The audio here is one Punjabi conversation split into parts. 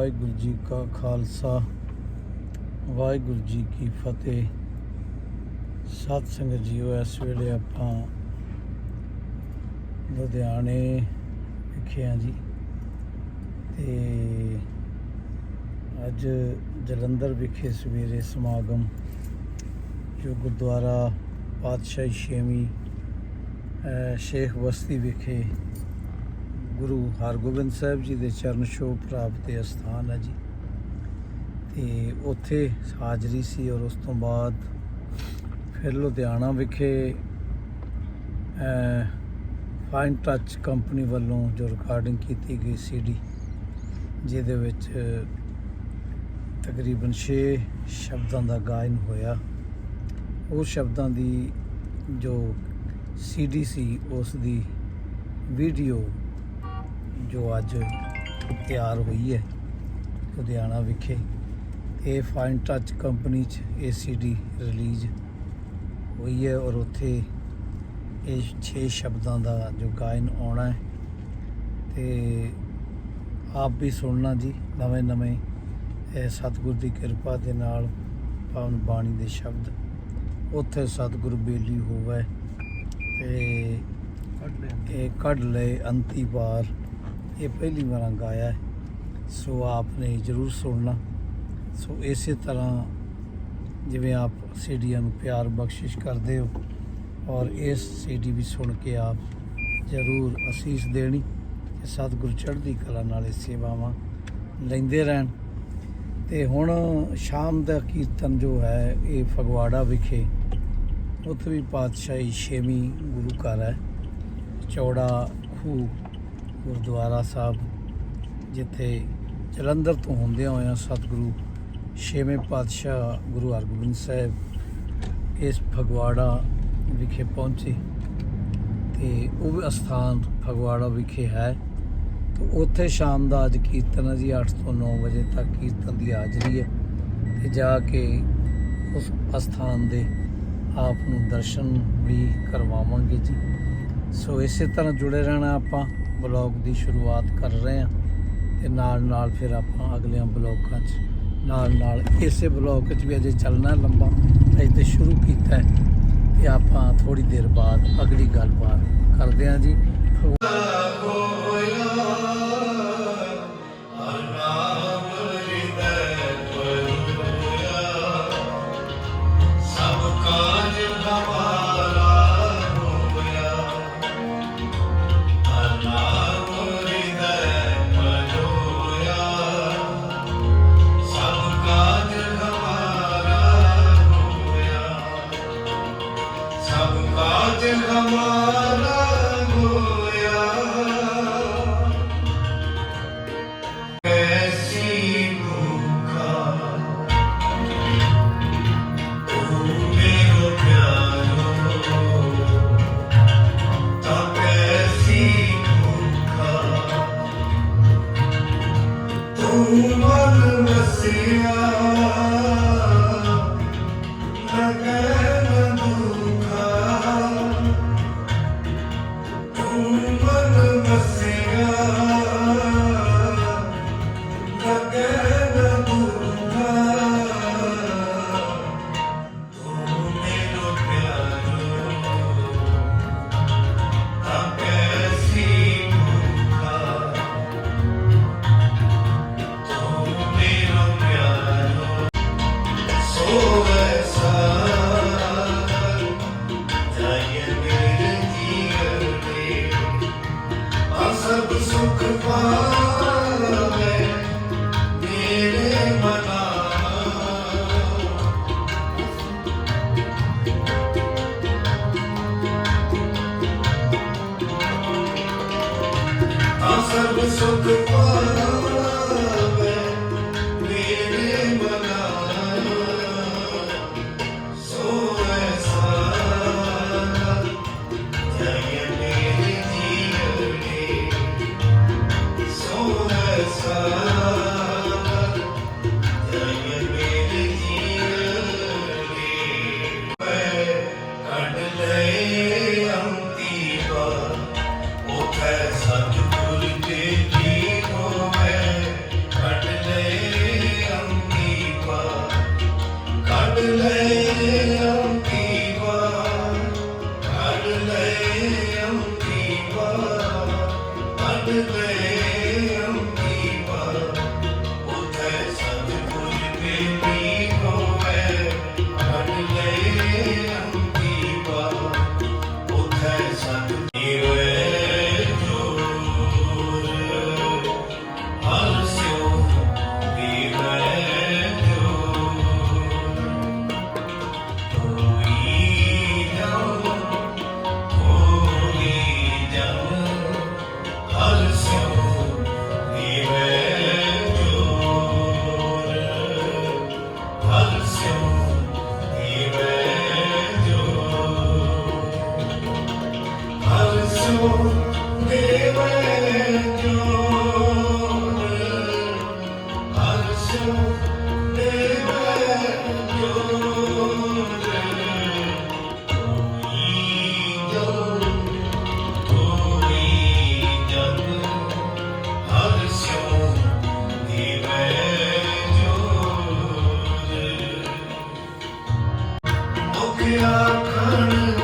ਵਾਹਿਗੁਰੂ ਜੀ ਕਾ ਖਾਲਸਾ, ਵਾਹਿਗੁਰੂ ਜੀ ਕੀ ਫਤਿਹ। ਸਤ ਸੰਗਤ ਜੀਓ, ਇਸ ਵੇਲੇ ਆਪਾਂ ਲੁਧਿਆਣੇ ਵਿਖੇ ਹਾਂ ਜੀ। ਤੇ ਅੱਜ ਜਲੰਧਰ ਵਿਖੇ ਸਵੇਰੇ ਸਮਾਗਮ, ਜੋ ਗੁਰਦੁਆਰਾ ਪਾਤਸ਼ਾਹੀ ਛੇਵੀਂ ਸ਼ੇਖ ਬਸਤੀ ਵਿਖੇ ਗੁਰੂ ਹਰਗੋਬਿੰਦ ਸਾਹਿਬ ਜੀ ਦੇ ਚਰਨ ਛੋਹ ਪ੍ਰਾਪਤ ਅਸਥਾਨ ਹੈ ਜੀ। ਤੇ ਉੱਥੇ ਹਾਜ਼ਰੀ ਸੀ ਔਰ ਉਸ ਤੋਂ ਬਾਅਦ ਫਿਰ ਲੁਧਿਆਣਾ ਵਿਖੇ ਫਾਈਨ ਟੱਚ ਕੰਪਨੀ ਵੱਲੋਂ ਜੋ ਰਿਕਾਰਡਿੰਗ ਕੀਤੀ ਗਈ ਸੀਡੀ ਜਿਹਦੇ ਵਿੱਚ ਤਕਰੀਬਨ 6 ਸ਼ਬਦਾਂ ਦਾ ਗਾਇਨ ਹੋਇਆ। ਉਹ ਸ਼ਬਦਾਂ ਦੀ ਜੋ ਸੀਡੀ ਸੀ, ਉਸ ਦੀ ਵੀਡੀਓ ਜੋ ਅੱਜ ਤਿਆਰ ਹੋਈ ਹੈ ਲੁਧਿਆਣਾ ਵਿਖੇ ਇਹ ਫਾਈਨ ਟੱਚ ਕੰਪਨੀ 'ਚ ਸੀਡੀ ਰਿਲੀਜ਼ ਹੋਈ ਹੈ ਔਰ ਉੱਥੇ ਇਹ 6 ਸ਼ਬਦਾਂ ਦਾ ਜੋ ਗਾਇਨ ਆਉਣਾ ਹੈ। ਤੇ ਆਪ ਵੀ ਸੁਣਨਾ ਜੀ ਨਵੇਂ ਨਵੇਂ ਇਹ ਸਤਿਗੁਰ ਦੀ ਕਿਰਪਾ ਦੇ ਨਾਲ ਪਾਵਨ ਬਾਣੀ ਦੇ ਸ਼ਬਦ ਉੱਥੇ ਸਤਿਗੁਰ ਬੇਲੀ ਹੋਵੇ ਤੇ ਇਹ ਕੱਢ ਲਏ ਅੰਤੀ ਵਾਰ। ਇਹ ਪਹਿਲੀ ਵਾਰ ਗਾਇਆ ਹੈ। ਸੋ ਆਪਨੇ ਜ਼ਰੂਰ ਸੁਣਨਾ। ਸੋ ਇਸੇ ਤਰ੍ਹਾਂ ਜਿਵੇਂ ਆਪ ਸੀਡੀਆਂ ਨੂੰ ਪਿਆਰ ਬਖਸ਼ਿਸ਼ ਕਰਦੇ ਹੋ ਔਰ ਇਸ ਸੀਡੀ ਵੀ ਸੁਣ ਕੇ ਆਪ ਜ਼ਰੂਰ ਅਸੀਸ ਦੇਣੀ ਕਿ ਸਤਿਗੁਰ ਚੜ੍ਹਦੀ ਕਲਾ ਨਾਲ ਇਹ ਸੇਵਾਵਾਂ ਲੈਂਦੇ ਰਹਿਣ। ਤੇ ਹੁਣ ਸ਼ਾਮ ਦਾ ਕੀਰਤਨ ਜੋ ਹੈ ਇਹ ਫਗਵਾੜਾ ਵਿਖੇ ਉੱਥੇ ਵੀ ਪਾਤਸ਼ਾਹੀ ਛੇਵੀਂ ਗੁਰੂ ਘਰ ਹੈ। ਚੌੜਾ ਖੂਹ ਗੁਰਦੁਆਰਾ ਸਾਹਿਬ, ਜਿੱਥੇ ਜਲੰਧਰ ਤੋਂ ਹੁੰਦਿਆਂ ਹੋਇਆਂ ਸਤਿਗੁਰੂ ਛੇਵੇਂ ਪਾਤਸ਼ਾਹ ਗੁਰੂ ਹਰਗੋਬਿੰਦ ਸਾਹਿਬ ਇਸ ਫਗਵਾੜਾ ਵਿਖੇ ਪਹੁੰਚੇ। ਤੇ ਉਹ ਵੀ ਅਸਥਾਨ ਫਗਵਾੜਾ ਵਿਖੇ ਹੈ। ਤੇ ਉੱਥੇ ਸ਼ਾਮ ਦਾ ਅੱਜ ਕੀਰਤਨ ਹੈ ਜੀ 8 ਤੋਂ 9 ਵਜੇ ਤੱਕ ਕੀਰਤਨ ਦੀ ਹਾਜ਼ਰੀ ਹੈ। ਤੇ ਜਾ ਕੇ ਉਸ ਅਸਥਾਨ ਦੇ ਆਪ ਨੂੰ ਦਰਸ਼ਨ ਵੀ ਕਰਵਾਵਾਂਗੇ ਜੀ। ਸੋ ਇਸੇ ਤਰ੍ਹਾਂ ਜੁੜੇ ਰਹਿਣਾ ਆਪਾਂ। ਬਲੌਗ ਦੀ ਸ਼ੁਰੂਆਤ ਕਰ ਰਹੇ ਹਾਂ ਤੇ ਨਾਲ ਨਾਲ ਫਿਰ ਆਪਾਂ ਅਗਲਿਆਂ ਬਲੌਗਾਂ 'ਚ ਨਾਲ ਨਾਲ ਇਸੇ ਬਲੌਗ 'ਚ ਵੀ ਅਜੇ ਚੱਲਣਾ ਲੰਬਾ, ਅਜੇ ਤੇ ਸ਼ੁਰੂ ਕੀਤਾ ਹੈ ਤੇ ਆਪਾਂ ਥੋੜੀ ਦੇਰ ਬਾਅਦ ਅਗਲੀ ਗੱਲਬਾਤ ਕਰਦੇ ਹਾਂ ਜੀ। see you. ਆ ਸਰਬ ਸੁਖ ਪਾਵੇ ਮੇਰੇ ਮਨਾਇਆ। ਸੋ ਐਸਾ ਜੈ ਮੇਰੇ ਜੀਵਨੇ। ਸੋ ਐਸਾ Hey. ਆਖਣ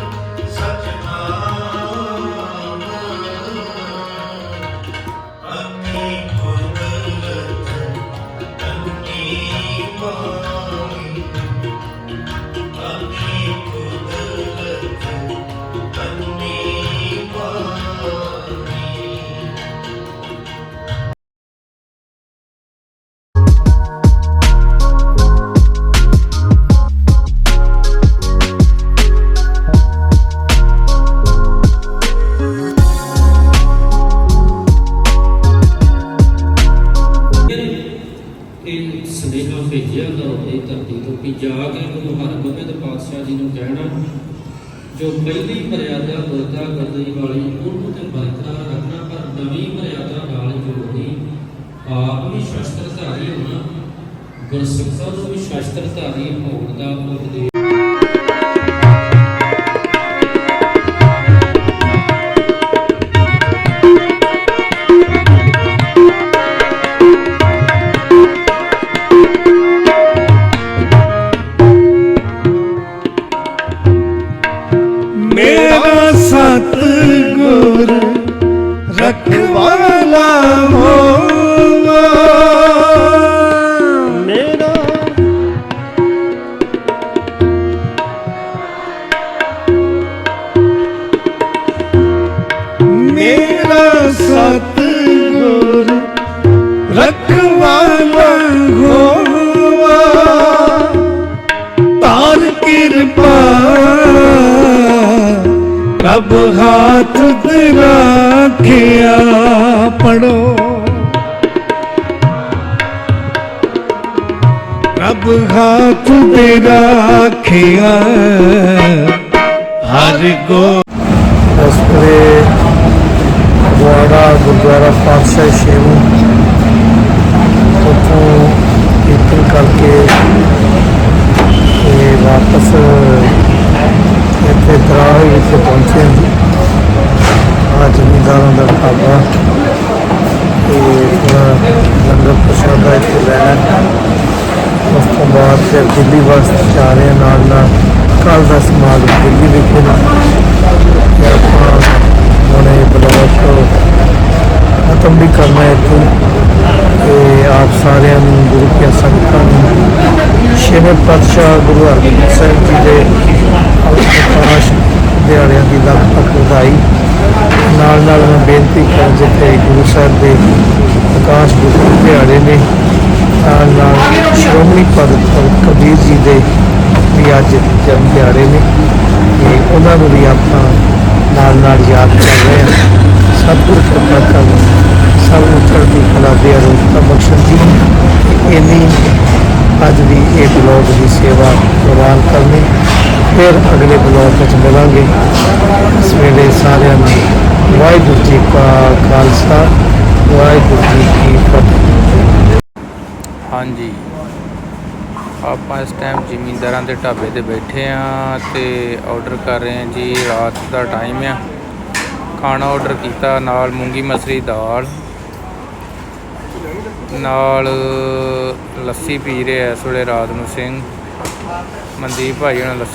ਜਾ ਕੇ ਗੁਰੂ ਹਰਗੋਬਿੰਦ ਪਾਤਸ਼ਾਹ ਜੀ ਨੂੰ ਕਹਿਣਾ ਜੋ ਪਹਿਲੀ ਮਰਿਆਦਾ ਗੁਰਦਾ ਗਰਦਈ ਵਾਲੀ ਉਹਨੂੰ ਤੇ ਬਰਕਰਾਰ ਰੱਖਣਾ, ਪਰ ਨਵੀਂ ਮਰਿਆਦਾ ਨਾਲ ਜੋੜਨੀ, ਆਪ ਵੀ ਸ਼ਸਤਰਧਾਰੀ ਹੋਣਾ, ਗੁਰਸਿੱਖਾਂ ਨੂੰ ਵੀ ਸ਼ਸਤਰਧਾਰੀ ਹੋਣ ਦਾ ਉਪਦੇਸ਼ ਮੇਰਾ ਸਤਿਗੁਰ ਰਖਵਾਲਾ ਹੋਵਾ। ਤਾਰ ਕਿਰਪਾ ਪ੍ਰਭ ਹਾਥ ਤੇ ਰੱਖਿਆ ਪੜੋ। ਪ੍ਰਭ ਹਾਥ ਤੇ ਰੱਖਿਆ ਹਰ ਗੋ ਇਸ ਵੇਲੇ ਗੁਰਦੁਆਰਾ ਪਾਤਸ਼ਾਹ ਛੇਵਾਂ ਉੱਥੋਂ ਕੀਰਤਨ ਕਰਕੇ ਤੇ ਵਾਪਸ ਇੱਥੇ ਦਰਾਹ ਵਿੱਚ ਪਹੁੰਚੇ ਹਾਂ। ਆ ਜ਼ਮੀਂਦਾਰਾਂ ਦਾ ਢਾਬਾ ਤੇ ਥੋੜ੍ਹਾ ਲੰਗਰ ਪ੍ਰਸ਼ਾਦਾ ਇੱਥੇ ਲੈਣਾ ਉਸ ਤੋਂ ਬਾਅਦ ਫਿਰ ਦਿੱਲੀ ਵਾਸਤੇ ਜਾ ਰਹੇ ਨਾਲ ਨਾਲ ਕੱਲ ਦਾ ਸਮਾਗਮ ਦਿੱਲੀ ਵਿਖੇ ਨਾ ਤੇ ਆਪਾਂ ਹੁਣ ਇਹ ਬਲੌਗ ਖਤਮ ਵੀ ਕਰਨਾ ਹੈ ਇੱਥੇ ਤੇ ਆਪ ਸਾਰਿਆਂ ਨੂੰ ਗੁਰੂ ਕੀ ਸੰਗਤਾਂ ਨੂੰ ਛੇਵੇਂ ਪਾਤਸ਼ਾਹ ਗੁਰੂ ਹਰਗੋਬਿੰਦ ਸਾਹਿਬ ਜੀ ਦੇ ਪ੍ਰਕਾਸ਼ ਦਿਹਾੜਿਆਂ ਦੀ ਲੱਖ ਵਧਾਈ। ਨਾਲ ਨਾਲ ਮੈਂ ਬੇਨਤੀ ਕਰ ਜਿੱਥੇ ਗੁਰੂ ਸਾਹਿਬ ਦੇ ਪ੍ਰਕਾਸ਼ ਗੁਰੂ ਦਿਹਾੜੇ ਨੇ, ਨਾਲ ਨਾਲ ਸ਼੍ਰੋਮਣੀ ਭਗਤ ਕਬੀਰ ਜੀ ਦੇ ਵੀ ਅੱਜ ਜਨਮ ਦਿਹਾੜੇ ਨੇ। ਤੇ ਉਹਨਾਂ ਨੂੰ ਵੀ ਆਪਾਂ ਨਾਲ ਨਾਲ ਯਾਦ ਕਰ ਰਹੇ ਹਾਂ। ਸਤਿਗੁਰ ਕਿਰਪਾ ਕਰਨ, ਸਭ ਨੂੰ ਚੜ੍ਹਦੀ ਕਲਾ ਦੇ ਅਰੋਗਤਾ ਬਖਸ਼ਣ ਜੀ। ਇੰਨੀ ਅੱਜ ਦੀ ਇਹ ਬਲੌਗ ਦੀ ਸੇਵਾ ਪ੍ਰਵਾਨ ਕਰਨੀ। ਫਿਰ ਅਗਲੇ ਬਲੌਗ ਵਿੱਚ ਮਿਲਾਂਗੇ। ਇਸ ਵੇਲੇ ਸਾਰਿਆਂ ਨੂੰ ਵਾਹਿਗੁਰੂ ਜੀ ਕਾ ਖਾਲਸਾ, ਵਾਹਿਗੁਰੂ ਜੀ ਕੀ ਫਤਿਹ। ਹਾਂਜੀ। ਆਪਾਂ ਇਸ ਟਾਈਮ ਜ਼ਿਮੀਂਦਾਰਾਂ ਦੇ ਢਾਬੇ ਤੇ ਬੈਠੇ ਆ ਤੇ ਆਰਡਰ ਕਰ ਰਹੇ ਆ ਜੀ, ਰਾਤ ਦਾ ਟਾਈਮ ਆ। ਖਾਣਾ ਆਰਡਰ ਕੀਤਾ, ਨਾਲ ਮੂੰਗੀ ਮਸਰੀ, ਦਾਲ। ਨਾਲ ਲੱਸੀ ਪੀ ਰਹੇ ਆ ਇਸ ਵੇਲੇ ਰਾਤ ਨੂੰ ਸਿੰਘ। ਮਨਦੀਪ ਭਾਈ ਉਹਨਾਂ ਲੱਸੀ